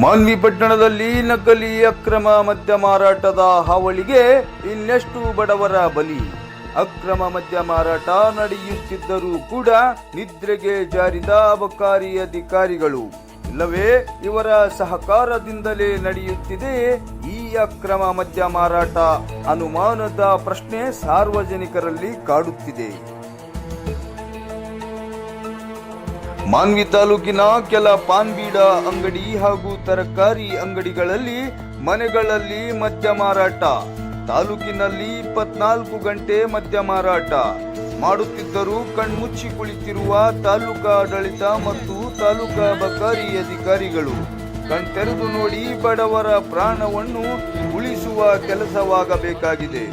ಮಾನ್ವಿ ಪಟ್ಟಣದಲ್ಲಿ ನಕಲಿ ಅಕ್ರಮ ಮದ್ಯ ಮಾರಾಟದ ಹಾವಳಿಗೆ ಇನ್ನೆಷ್ಟು ಬಡವರ ಬಲಿ. ಅಕ್ರಮ ಮದ್ಯ ಮಾರಾಟ ನಡೆಯುತ್ತಿದ್ದರೂ ಕೂಡ ನಿದ್ರೆಗೆ ಜಾರಿದ ಅಬಕಾರಿ ಅಧಿಕಾರಿಗಳು. ಇಲ್ಲವೇ, ಇವರ ಸಹಕಾರದಿಂದಲೇ ನಡೆಯುತ್ತಿದೆ ಈ ಅಕ್ರಮ ಮದ್ಯ ಮಾರಾಟ. ಅನುಮಾನದ ಪ್ರಶ್ನೆ ಸಾರ್ವಜನಿಕರಲ್ಲಿ ಕಾಡುತ್ತಿದೆ. ಮಾನ್ವಿ ತಾಲೂಕಿನ ಕೆಲ ಪಾನ್ ಬೀಡ ಅಂಗಡಿ ಹಾಗೂ ತರಕಾರಿ ಅಂಗಡಿಗಳಲ್ಲಿ ಮನೆಗಳಲ್ಲಿ ಮದ್ಯ ಮಾರಾಟ. ತಾಲೂಕಿನಲ್ಲಿ ಇಪ್ಪತ್ನಾಲ್ಕು ಗಂಟೆ ಮದ್ಯ ಮಾರಾಟ. ಮಾಡುತ್ತಿದ್ದರೂ ಕಣ್ಮುಚ್ಚಿ ಕುಳಿತಿರುವ ತಾಲೂಕಾ ಆಡಳಿತ ಮತ್ತು ತಾಲೂಕಾ ಬಕಾರಿ ಅಧಿಕಾರಿಗಳು ಕಣ್ತೆರೆದು ನೋಡಿ ಬಡವರ ಪ್ರಾಣವನ್ನು ಉಳಿಸುವ ಕೆಲಸವಾಗಬೇಕಾಗಿದೆ.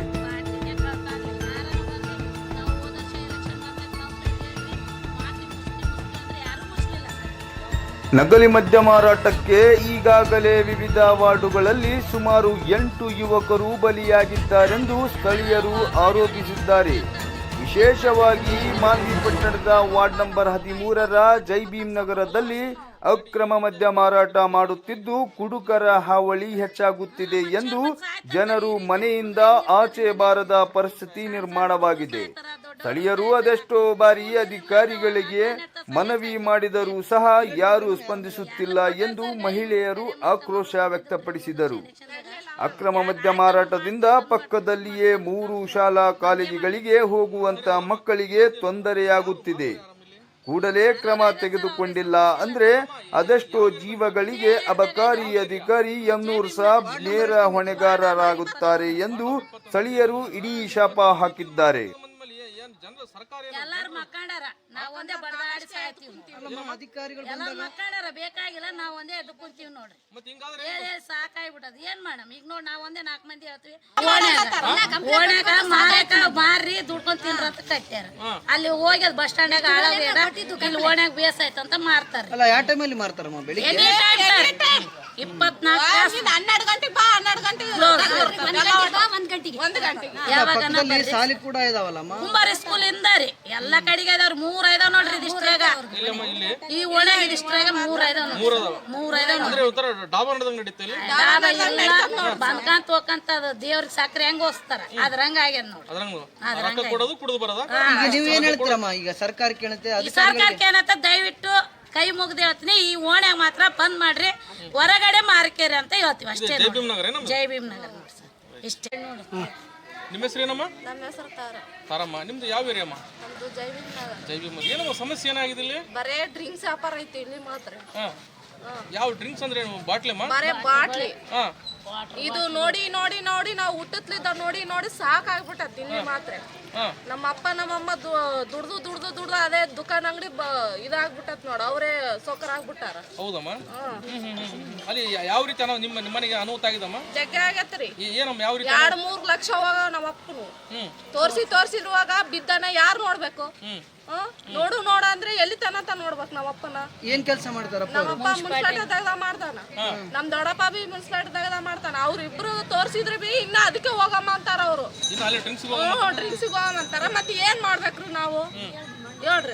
ನಕಲಿ ಮದ್ಯ ಮಾರಾಟಕ್ಕೆ ಈಗಾಗಲೇ ವಿವಿಧ ವಾರ್ಡುಗಳಲ್ಲಿ ಸುಮಾರು ಎಂಟು ಯುವಕರು ಬಲಿಯಾಗಿದ್ದಾರೆಂದು ಸ್ಥಳೀಯರು ಆರೋಪಿಸಿದ್ದಾರೆ. ವಿಶೇಷವಾಗಿ ಮಾನ್ವಿ ಪಟ್ಟಣದ ವಾರ್ಡ್ ನಂಬರ್ ಹದಿಮೂರರ ಜೈಭೀಮ್ ನಗರದಲ್ಲಿ ಅಕ್ರಮ ಮದ್ಯ ಮಾರಾಟ ಮಾಡುತ್ತಿದ್ದು ಕುಡುಕರ ಹಾವಳಿ ಹೆಚ್ಚಾಗುತ್ತಿದೆ ಎಂದು ಜನರು ಮನೆಯಿಂದ ಆಚೆ ಬಾರದ ಪರಿಸ್ಥಿತಿ ನಿರ್ಮಾಣವಾಗಿದೆ. ಸ್ಥಳೀಯರು ಅದೆಷ್ಟೋ ಬಾರಿ ಅಧಿಕಾರಿಗಳಿಗೆ ಮನವಿ ಮಾಡಿದರೂ ಸಹ ಯಾರೂ ಸ್ಪಂದಿಸುತ್ತಿಲ್ಲ ಎಂದು ಮಹಿಳೆಯರು ಆಕ್ರೋಶ ವ್ಯಕ್ತಪಡಿಸಿದರು. ಅಕ್ರಮ ಮದ್ಯ ಮಾರಾಟದಿಂದ ಪಕ್ಕದಲ್ಲಿಯೇ ಮೂರು ಶಾಲಾ ಕಾಲೇಜುಗಳಿಗೆ ಹೋಗುವಂತ ಮಕ್ಕಳಿಗೆ ತೊಂದರೆಯಾಗುತ್ತಿದೆ. ಕೂಡಲೇ ಕ್ರಮ ತೆಗೆದುಕೊಂಡಿಲ್ಲ ಅಂದ್ರೆ ಅದೆಷ್ಟೋ ಜೀವಗಳಿಗೆ ಅಬಕಾರಿ ಅಧಿಕಾರಿ ಯಮ್ನೂರ್ ಸಾಬ್ ನೇರ ಹೊಣೆಗಾರರಾಗುತ್ತಾರೆ ಎಂದು ಸ್ಥಳೀಯರು ಇಡೀ ಶಾಪ ಹಾಕಿದ್ದಾರೆ. ನಾವ್ ಒಂದೇ ಬಡದಾಡಿ ಸಾಯ್ತೀವಿ ಅಧಿಕಾರಿಗಳು ಬೇಕಾಗಿಲ್ಲ ನಾವ್ ಒಂದೇ ಎದ್ದು ಕುಂತೀವಿ ನೋಡ್ರಿ. ಹೇಳಿ ಹೇಳಿ ಸಾಕಾಗ್ಬಿಟ್ಟದ ಏನ್? ಮಾಡಮ್ ಈಗ ನೋಡ್ ನಾವ್ ಒಂದೇ ನಾಲ್ಕು ಮಂದಿ ಹೇಳ್ತೀವಿ. ಓಣ್ಯಾಗ ಮಾರಕ ಮಾರಿ ದುಡ್ಕೊಂಡ್ ತಿನ್ರ ಅಂತ ಕಟ್ಟ್ಯಾರ ಅಲ್ಲಿ ಹೋಗಿ ಬಸ್ ಸ್ಟ್ಯಾಂಡಾಗ ಇಲ್ಲಿ ಓಣ್ಯಾಗ ಬೇಸ್ ಆಯ್ತಂತ ಮಾರ್ತಾರ ಅಲ್ಲ ಯಾವ ಟೈಮಲ್ಲಿ ಮಾರ್ತಾರಮ್ಮ? ಬೆಳಿಗ್ಗೆ? ಎನಿ ಟೈಮ್ ಇಪ್ಪತ್ನಾಲ್ಕು ಹನ್ನೆರಡು ಗಂಟೆ ಬಾ ಹನ್ನೆರಡು ಗಂಟೆ ಗಂಟೆಗೆ. ಒಂದು ಗಂಟೆಗೆ. ಯಾವಾಗ ಪಕ್ಕದಲ್ಲಿ ಸಾಲಿ ಕೂಡ ಇದಾವಲ್ಲಮ್ಮ? ಕುಂಬಾರ ಸ್ಕೂಲ್ ಇಂದ ರೀ. ಎಲ್ಲಾ ಕಡೆಗೆ ಅದಾವ್ರಿ ಮೂರ್ ಐದಾವ್ ನೋಡ್ರಿ ಇದಿಷ್ಟ್ರಾಗ ಇಲ್ಲಮ್ಮ ಇಲ್ಲಿ. ಈ ಓಣ್ಯಾಗ ಇದಿಷ್ಟ್ರಾಗ ಮೂರ್ ಐದಾವ್ ನೋಡ್ರಿ. ಮೂರ್ ಐದಾವ್. ನೋಡ್ರಿ. ಅಂದ್ರೆ ಒಂಥರ ಡಾಬಾ ನಡೆದಂಗ್ ನಡೀತೆ ಇಲ್ಲಿ ಡಾಬಾ ಎಲ್ಲ ಬಂದ್ಕಂತ ಹೋಗಂತ ಅದು ದೇವ್ರಿಗೆ ಸಕ್ರೆ ಹೆಂಗ್ ಹೋಸ್ತಾರ ಅದ್ರಂಗ ಆಗ್ಯದ ನೋಡ್ರಿ. ಅದ್ರಂಗ ರೊಕ್ಕ ಕೊಡೋದು ಕುಡಿದು ಬರೋದ? ಈಗ ನೀವು ಏನ್ ಹೇಳ್ತೀರಮ್ಮ? ಈಗ ಸರ್ಕಾರ ಕೇಳುತ್ತೆ ಈ ಸರ್ಕಾರಕ್ಕೆ ದಯವಿಟ್ಟು ಕೈ ಮುಗ್ದು ಹೇಳ್ತೀನಿ. ಈ ಓಣ್ಯಾಗ ಮಾತ್ರ ಬಂದ್ ಮಾಡ್ರಿ. ಹೊರಗಡೆ ಮಾರ್ಕೇರಿ ಅಂತ ಹೇಳ್ತೀವಿ ಅಷ್ಟೇ ಜೈ ನೋಡ್ರಿ. ಭೀಮ್ ನಗರ ಏನಮ್ಮ ಜೈ ಭೀಮ್ ನಗರ ನೋಡಿ ಸರ್. ಇಷ್ಟೇ ನೋಡಿ. ನಿಮ್ಮ ಹೆಸರು ಏನಮ್ಮ? ನಮ್ಮ ಹೆಸರು ತಾರ. ತಾರಮ್ಮ. ನಿಮ್ದು ಯಾವ ಏರಿಯಮ್ಮ ನಮ್ದು ಜೈವಿಕ್ ನಗರ ಜೈ ಭೀಮ್ ಏನಮ್ಮ ಸಮಸ್ಯೆ ಏನಾಗಿದೆ ಇಲ್ಲಿ? ಬರೇ ಡ್ರಿಂಕ್ಸ್ ವ್ಯಾಪಾರ ಐತಿ ಇಲ್ಲಿ ಮಾತ್ರ. ಹಾ. ಯಾವ ಡ್ರಿಂಕ್ಸ್ ಅಂದ್ರೆ ಏನು? ಬಾಟ್ಲಿಮ್ಮ ಬರೇ ಬಾಟ್ಲಿ. ಹಾ. ಇದು ನೋಡಿ ನೋಡಿ ನೋಡಿ ನಾವು ಹುಟ್ಟತ್ಲಿದ್ದ ನೋಡಿ ನೋಡಿ ಸಾಕಾಗ್ಬಿಟ್ಟತ್ ಇಲ್ಲಿ ಮಾತ್ರ. ನಮ್ಮ ಅಪ್ಪ ನಮ್ಮಅಮ್ಮ ದುಡ್ದು ದುಡ್ದು ದುಡ್ದು ಅದೇ ದುಕಾನ್ ಅಂಗಡಿ ಇದಾಗ್ಬಿಟ್ಟತ್ ನೋಡ. ಅವರೇ ಸೋಕರ್ ಆಗ್ಬಿಟ್ಟಾರ. ಹೌದಮ್ಮ. ಅಲ್ಲಿ ಯಾವ ರೀತಿ ಅನಾವ ನಿಮ್ಮ ನಿಮ್ಮನೆಗೆ ಅನುಮತ ಆಗಿದಮ್ಮ? ಜಗ್ಗೆ ಆಗತ್ರಿ. ಏನಮ್ಮ ಯಾವ ರೀತಿ ಎರಡ್ ಮೂರ್ ಲಕ್ಷ ಹೋಗ ನಮ್ಮ ಅಪ್ಪನು ತೋರಿಸಿ ತೋರ್ಸಿ ತೋರ್ಸಿರುವಾಗ ಬಿದ್ದನ ಯಾರು ನೋಡ್ಬೇಕು? ನೋಡು ನೋಡ ಅಂದ್ರೆ ಎಲ್ಲಿ ತನಕ ನೋಡ್ಬೇಕು ನಾವ್ ಅಪ್ಪನ? ಏನ್ ಕೆಲಸ ಮಾಡ್ತಾರ? ನಮ್ಮಪ್ಪ ಮಾಡ್ತಾನ. ನಮ್ ದೊಡ್ಡಪ್ಪ ಬಿ ಮುನ್ಸ್ಲಾಟ ತೆಗ್ದ ಮಾಡ್ತಾನ. ಅವ್ರ ಇಬ್ರು ತೋರ್ಸಿದ್ರು ಬಿ ಇನ್ನ ಅದಕ್ಕೆ ಹೋಗಮ್ಮ ಅಂತಾರ ಅವ್ರು. ಇನ್ನು ಅಲ್ಲಿ ಡ್ರಿಂಕ್ಸ್ ಡ್ರಿಂಕ್ಸ್ ಹೋಗಮ್ಮ ಅಂತಾರ? ಮತ್ತೆ ಏನ್ ಮಾಡ್ಬೇಕ್ರಿ ನಾವು? ಹೇಳ್ರಿ.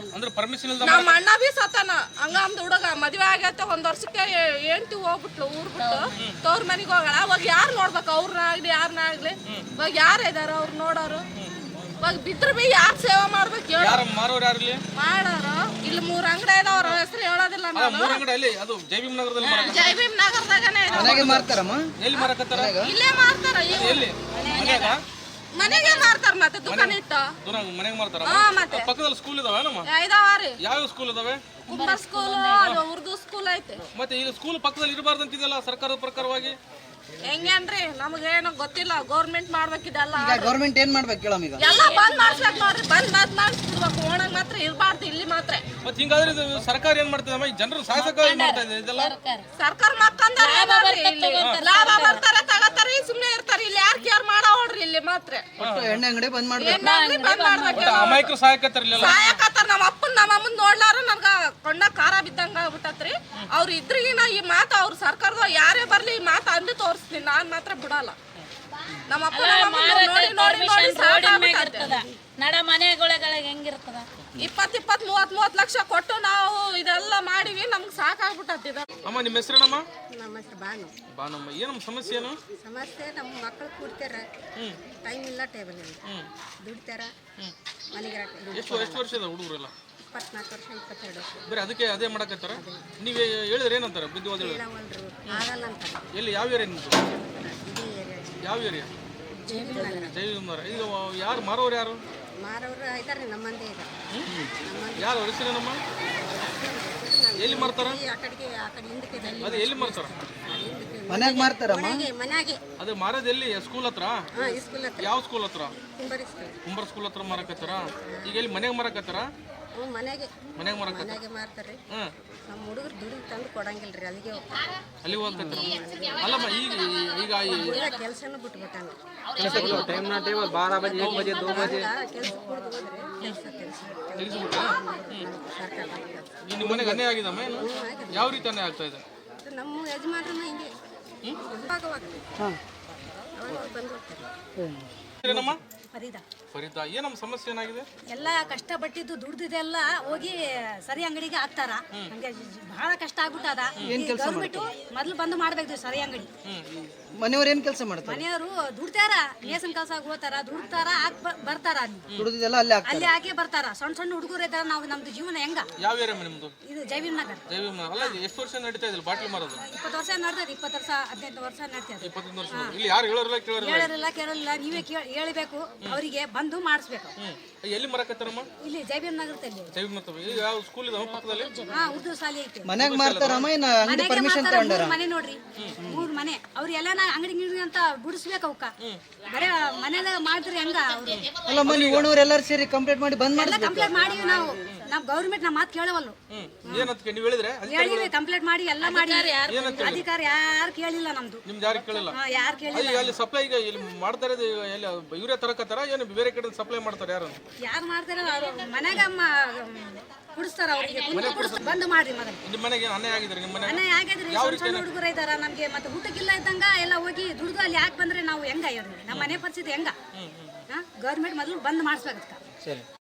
ನಮ್ಮ ಅಣ್ಣ ಬಿ ಸತ್ತಾನ. ಹಂಗಂದ್ ಹುಡುಗ ಮದ್ವೆ ಆಗೈತೆ ಒಂದ್ ವರ್ಷಕ್ಕೆ ಏಂಟಿ ಹೋಗ್ಬಿಟ್ಲು ಊರ್ ಬಿಟ್ಟು. ತವ್ರ ಮನೆಗೆ ಹೋಗಲ್ಲ ಅವಾಗ ಯಾರು ನೋಡ್ಬೇಕು? ಅವ್ರನ್ನ ಆಗ್ಲಿ ಯಾರನ್ನ ಆಗ್ಲಿ. ಇವಾಗ ಯಾರು ಇದಾರ ಅವ್ರು ನೋಡೋರು. ಇವಾಗ ಬಿದ್ರ ಬಿ ಯಾಕೆ ಸೇವೆ ಮಾಡ್ಬೇಕು ಹೇಳು. ಯಾರ ಮಾರೋರು ಯಾರು ಇಲ್ಲಿ? ಮಾಡೋರು. ಇಲ್ಲಿ ಮೂರ್ ಅಂಗಡಿ ಇದಾವ್ರ ಹೆಸರು ಹೇಳೋದಿಲ್ಲ ಅಲ್ಲ ನಾನು. ಮೂರ್ ಅಂಗಡಿ ಅಲ್ಲಿ ಅದು ಜೈ ಭೀಮ್ ನಗರದಲ್ಲಿ ಮಾರಕ ಜೈ ಭೀಮ್ ನಗರದಾಗನೇ ಇದಾವ ಮನೆಗೆ ಮಾರ್ತಾರಮ್ಮ? ಎಲ್ಲಿ ಮಾರಕತ್ತಾರ? ಇಲ್ಲೇ ಮಾರ್ತಾರ ಎಲ್ಲಿ? ಮನ್ಯಾಗ ಮನೆಗೆ ಮಾರ್ತಾರ ಮತ್ತೆ ದುಕಾನ್ ಇಟ್ಟು. ದೂರ ಮನೆಗೆ ಮಾರ್ತಾರ? ಹಾ ಮತ್ತೆ. ಪಕ್ಕದಲ್ಲಿ ಸ್ಕೂಲ್ ಇದಾವೆ ನಮ್ಮ ಇದಾವ್ರಿ ಯಾವ ಸ್ಕೂಲ್ ಇದಾವೆ? ಕುಂಬಾರ್ ಸ್ಕೂಲ್ ಅದು ಉರ್ದು ಸ್ಕೂಲ್ ಐತೆ. ಮತ್ತೆ ಈಗ ಸ್ಕೂಲ್ ಪಕ್ಕದಲ್ಲಿ ಇರಬಾರ್ದು ಅಂತಿದೆಯಲ್ಲ ಸರ್ಕಾರದ ಪ್ರಕಾರವಾಗಿ? ಹೆಂಗೇನ್ರಿ? ನಮಗೇನು ಗೊತ್ತಿಲ್ಲ ಗೌರ್ಮೆಂಟ್ ಮಾಡ್ಬೇಕಿದೆಲ್ಲ ಈಗ ಗೌರ್ಮೆಂಟ್ ಏನ್ ಮಾಡ್ಬೇಕು ಕೇಳಮ್ಮ ಈಗ? ಎಲ್ಲ ಬಂದ್ ಮಾಡ್ಸ್ಬೇಕು ನೋಡ್ರಿ ಬಂದ್ ಬಂದ್ ಮಾಡಿಸ್ಬಿಡ್ಬೇಕು. ಓಣಗ್ ಮಾತ್ರ ಇರ್ಬಾರ್ದು ಇಲ್ಲಿ ಮಾತ್ರ. ಮತ್ತೆ ಹಿಂಗಾದ್ರೆ ಇದು ಸರ್ಕಾರ ಏನ್ ಮಾಡ್ತದಮ್ಮ ಈ ಜನರು ಸಾಯಸಕ ಮಾಡ್ತಾ ಇದೆ ಇದೆಲ್ಲ? ಸರ್ಕಾರ ಮಕ್ಕಂದ ಲಾಭ ಬರ್ತಾರೆ ತಗತಾರೆ ಸುಮ್ನೆ ಇರ್ತಾರೆ. ಇಲ್ಲಿ ಯಾರು ಕೇರ್ ಇಲ್ಲಿ ಮಾತ್ರ? ಒಟ್ಟು ಎಣ್ಣೆ ಅಂಗಡಿ ಬಂದ್ ಮಾಡ್ಬೇಕು. ಎಣ್ಣೆ ಅಂಗ್ಡಿ ಬಂದ್ ಮಾಡ್ಬೇಕು ಅಮಾಯಕರು ಸಹಾಯಕತ್ತಾರ ನಮ್ಮ ಅಪ್ಪನ್ ನಮ್ಮ ಅಮ್ಮನ್ ನೋಡ್ಲಾರ ನನ್ಗ ಕೊಂಡ ಖಾರ ಬಿದ್ದಂಗ ಆಗ್ಬಿಟ್ಟತ್ರಿ. ಅವ್ರ ಇದ್ರಿಗಿನ ಈ ಮಾತು ಅವ್ರ ಸರ್ಕಾರದ ಯಾರೇ ಬರ್ಲಿ ಈ ಮಾತು ಅಂದು ತೋರಿಸ್ತೀನಿ. ನಾನ್ ಮಾತ್ರ ಬಿಡಲ್ಲ. ನಮ್ಮ ಅಪ್ಪ ನಮ್ಮ ಅಮ್ಮ ನೋಡಿ ನೋಡಿ ನೋಡಿ ಸಾಕಾಗ್ಬಿಟ್ಟದೆ ಮನೆಗಳಿಗೆ ಹೆಂಗಿರ್ತದ? ಇಪ್ಪತ್ ಇಪ್ಪತ್ ಮೂವತ್ ಮೂವತ್ ಲಕ್ಷ ಕೊಟ್ಟು ನಾವು ಇದೆಲ್ಲ ಮಾಡಿವಿ ನಮ್ಗೆ ಸಾಕಾಗ್ಬಿಟ್ಟದ ಅಮ್ಮ ನಿಮ್ಮ ಹೆಸರೇನಮ್ಮ? ನಮ್ಮ ಹೆಸರು ಬಾನು ಬಾನಮ್ಮ ಏನು ಸಮಸ್ಯೆ ಏನು? ಸಮಸ್ಯೆ ನಮ್ಮ ಮಕ್ಕಳು ಕೂಡ್ತಾರ. ಟೈಮ್ ಇಲ್ಲ ಟೇಬಲ್ ಇಲ್ಲ ದುಡ್ತಾರ. ಮನೆಗೆ ಎಷ್ಟು ಎಷ್ಟು ವರ್ಷದ ಹುಡುಗರೆಲ್ಲ? ಇಪ್ಪತ್ನಾಲ್ಕು ವರ್ಷ ಇಪ್ಪತ್ತೆರಡು ವರ್ಷ. ಬರೀ ಅದಕ್ಕೆ ಅದೇ ಮಾಡಕತ್ತಾರ? ನೀವೇ ಹೇಳಿದ್ರೆ ಏನಂತಾರೆ? ಬುದ್ಧಿವಾದ ಹೇಳಿದ್ರೆ ಒಲ್ರು ಆಗಲ್ಲ ಅಂತಾರೆ. ಎಲ್ಲಿ ಯಾವ ಏರಿಯಾ ಏರಿಯಾ. ಯಾವ ಏರಿಯಾ? ಜೈವಿನ ನಗರ ಜೈವಿಮರ ಈಗ ಯಾರು ಮಾರೋರು ಯಾರು? ಮಾರವರು ಇದ್ದಾರೆ ನಮ್ಮಂದೇ ಇದ್ದಾರೆ ಯಾರು ಅವ್ರ ಹೆಸರೇನಮ್ಮ ಎಲ್ಲಿ ಮಾರ್ತಾರ? ಈ ಆ ಕಡೆಗೆ ಆ ಕಡೆ ಹಿಂದಕ್ಕೆ ಇದೆ. ಅದು ಎಲ್ಲಿ ಮಾರ್ತಾರ. ಮನ್ಯಾಗ ಮಾರ್ತಾರಮ್ಮ? ಮನೆಗೆ ಮನೆಗೆ. ಅದು ಮಾರೋದು ಎಲ್ಲಿ? ಸ್ಕೂಲ್ ಹತ್ರ? ಹಾಂ ಸ್ಕೂಲ್ ಹತ್ರ. ಯಾವ ಸ್ಕೂಲ್ ಹತ್ರ? ಕುಂಬರಿ ಸ್ಕೂಲ್ ಕುಂಬರ್ ಸ್ಕೂಲ್ ಹತ್ರ ಮಾರಕತ್ತಾರ? ಈಗ ಎಲ್ಲಿ ಮನೆಗೆ ಮಾರಕತ್ತಾರ? ಹ್ಞೂ ಮನೆಗೆ. ಮನೆಗೆ ಮಾರಕತ್ತಾರ? ಮನೆಗೆ ಮಾರ್ತಾರೆ. ಹ್ಮ್. ನಮ್ಮ ಹುಡುಗರು ದುಡ್ಡು ತಂದು ಕೊಡಂಗಿಲ್ಲ ರೀ ಅಲ್ಲಿಗೆ ಹೋಗ್ತಾರೆ. ಅಲ್ಲಿ ಹೋಗಕತ್ತಾರ ಅಲ್ಲಮ್ಮ ಈಗ ಈಗ ಕೆಲಸನೂ ಬಿಟ್ಬಿಟ್ಟಾನ. ಟೈಮ್ ಕೆಲಸ ನಿಮ್ಮ ಮನೆಗೆ ಅನ್ಯಾಯ ಆಗಿದಮ್ಮ ಏನು? ಯಾವ ರೀತಿ ಅನ್ಯಾಯ ಆಗ್ತಾ ಇದೆ? ನಮ್ಮ ಯಜಮಾನ್ರನ್ನ ಹಿಂಗೆ ಅವ್ರು ಬಂದು ಹೋಗ್ತಾರೆ. ಏನಮ್ಮ? ಫರೀದಾ ಏನಮ್ಮ ಸಮಸ್ಯೆ ಏನಾಗಿದೆ? ಎಲ್ಲ ಕಷ್ಟಪಟ್ಟಿದ್ದು ದುಡ್ದಿದೆಲ್ಲ ಹೋಗಿ ಸರಿ ಅಂಗಡಿಗೆ ಹಾಕ್ತಾರ? ಹಂಗೆ ಬಹಳ ಕಷ್ಟ ಆಗ್ಬಿಟ್ಟದ. ಗೌರ್ಮೆಂಟ್ ಮೊದ್ಲು ಬಂದು ಮಾಡ್ಬೇಕು ಸರಿ ಅಂಗಡಿ. ಮನೆಯವ್ರು ಏನ್ ಕೆಲಸ ಮಾಡ್ತಾರೆ? ಮನೆಯವರು ದುಡ್ತಾರ ನೇಸನ್ ಕೆಲಸ ಹೋಗ್ತಾರ ದುಡ್ತಾರ ಹಾಕ್ ಬರ್ತಾರ ಅಲ್ಲಿ. ಅಲ್ಲೇ ಹಾಕಿ ಬರ್ತಾರ. ಸಣ್ಣ ಸಣ್ಣ ಹುಡುಗರು ಇದ್ದಾರ ನಾವು ನಮ್ದು ಜೀವನ ಹೆಂಗ? ಯಾವ ಏರಿಯಾ ನಿಮ್ದು ಇದು? ಜೈವಿನ್ ನಗರ್. ಜೈವಿಮ ಅಲ್ಲ ಇದು ಎಷ್ಟು ವರ್ಷ ನಡೀತಾ ಇದಿಲ್ಲ ಬಾಟ್ಲಿ ಮಾರೋದು? ಇಪ್ಪತ್ತು ವರ್ಷ ನಡ್ದದ ಇಪ್ಪತ್ತು ವರ್ಷ ಹದಿನೆಂಟು ವರ್ಷ ನಡ್ತದ. ಇಪ್ಪತ್ತೊಂದು ವರ್ಷ ಇಲ್ಲಿ ಯಾರು ಹೇಳೋರಿಲ್ಲ ಕೇಳೋರಿಲ್ಲ ಕೇಳೋರಿಲ್ಲ ಕೇಳೋರಿಲ್ಲ ನೀವೇ ಕೇಳ ಹೇಳಬೇಕು ಅವರಿಗೆ. ಬಂದು ಮಾಡಿಸ್ಬೇಕು ಎಲ್ಲಿ ಮರಕತ್ತಾರಮ್ಮ ಇಲ್ಲಿ ಜೈಬೀರ್ ನಗರದಲ್ಲಿ. ಜೈವಿಮ ಈಗ ಯಾವ ಸ್ಕೂಲ್ ಇದಾವ ಪಕ್ಕದಲ್ಲಿ? ಹಾ ಉರ್ದು ಶಾಲೆ ಐತೆ. ಮನ್ಯಾಗ ಮಾಡ್ತಾರಮ್ಮ ಇನ್ನ ಅಂಗಡಿ ಮನೆಗೆ ಪರ್ಮಿಷನ್ ಮಾತ್ರ ತಗೊಂಡಾರ? ಮೂರ್ ಮನೆ ನೋಡ್ರಿ. ಮೂರು ಮನೆ. ಅವ್ರು ಎಲ್ಲ ನಾ ಅಂಗಡಿ ಗಿಂಗಡಿ ಅಂತ ಬಿಡಿಸ್ಬೇಕು ಅವಕ್ಕ ಬರೇ ಮನೆದಾಗ ಮಾಡಿದ್ರಿ ಹೆಂಗ ಅವ್ರು. ಅಲ್ಲ ಮನೆ ಓಣವ್ರು ಎಲ್ಲರೂ ಸೇರಿ ಕಂಪ್ಲೀಟ್ ಮಾಡಿ ಬಂದ್ ಎಲ್ಲ ಮಾಡಿಸ್ಬೇಕು. ಕಂಪ್ಲೇಂಟ್ ಮಾಡಿವಿ ನಾವು. ನಾವ್ ಗೌರ್ಮೆಂಟ್ ನಮ್ಮ ಮಾತು ಕೇಳವಲ್ಲು. ಏನಂತ ನೀವು ಹೇಳಿದ್ರೆ? ಹೇಳಿವಿ ಕಂಪ್ಲೇಂಟ್ ಮಾಡಿ ಎಲ್ಲ ಮಾಡಿ. ಅಧಿಕಾರಿ ಯಾರು ಕೇಳಿಲ್ಲ ನಮ್ದು. ನಿಮ್ದು ಯಾರು ಕೇಳಿಲ್ಲ? ಹಾ, ಯಾರು ಕೇಳಿಲ್ಲ. ಅಲ್ಲಿ ಅಲ್ಲಿ ಸಪ್ಲೈ ಈಗ ಇಲ್ಲಿ ಮಾಡ್ತಾರೆ ಇವರೇ ತರಕತ್ತಾರ? ಏನು ಬೇರೆ ಕಡೆ ಸಪ್ಲೈ ಮಾಡ್ತಾರೆ ಯಾರು? ಯಾರು ಮಾಡ್ತಾರೆ ಮನೆಗೆ ಅಮ್ಮ ಕುಡಿಸ್ತಾರ ಅವ್ರಿಗೆ. ಕುಂತು ಮಾಡಿ ಬಂದ್ ಮಾಡ್ರಿ ಮೊದಲು ನಿಮ್ಮ ಮನೆಗೆ ಏನು ಅನ್ಯಾಯ ಆಗಿದ್ದಾರೆ ನಿಮ್ಮ ಮನೆ ಅನ್ನ ಆಗಿದ್ರಿ ಸಣ್ಣ ಸಣ್ಣ ಹುಡುಗರು ಇದಾರ ನಮ್ಗೆ. ಮತ್ತೆ ಊಟಕ್ಕಿಲ್ಲ ಇದ್ದಂಗ ಎಲ್ಲ ಹೋಗಿ ದುಡ್ದು ಅಲ್ಲಿ ಯಾಕೆ ಬಂದ್ರೆ ನಾವು ಹೆಂಗ ಇವ್ರಿಗೆ ನಮ್ಮ ಮನೆ ಪರಿಸ್ಥಿತಿ ಹೆಂಗ? ಗೌರ್ಮೆಂಟ್ ಮೊದಲು ಬಂದ್ ಮಾಡಿಸ್ಬೇಕು ಸರಿ.